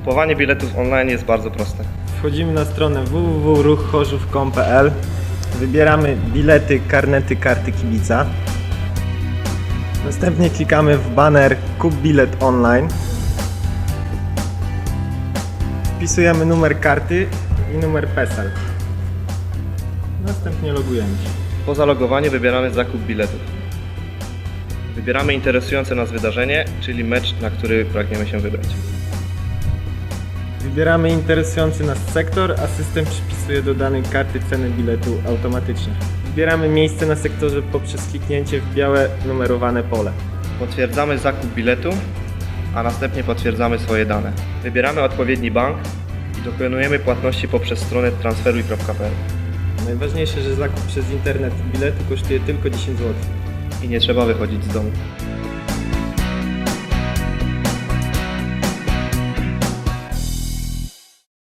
Kupowanie biletów online jest bardzo proste. Wchodzimy na stronę www.ruchchorzów.com.pl Wybieramy bilety, karnety, karty kibica. Następnie klikamy w baner Kup bilet online. Wpisujemy numer karty i numer PESEL. Następnie logujemy się. Po zalogowaniu wybieramy zakup biletów. Wybieramy interesujące nas wydarzenie, czyli mecz, na który pragniemy się wybrać. Wybieramy interesujący nas sektor, a system przypisuje do danej karty cenę biletu automatycznie. Wybieramy miejsce na sektorze poprzez kliknięcie w białe numerowane pole. Potwierdzamy zakup biletu, a następnie potwierdzamy swoje dane. Wybieramy odpowiedni bank i dokonujemy płatności poprzez stronę transferuj.pl Najważniejsze, że zakup przez internet biletu kosztuje tylko 10 zł. i nie trzeba wychodzić z domu.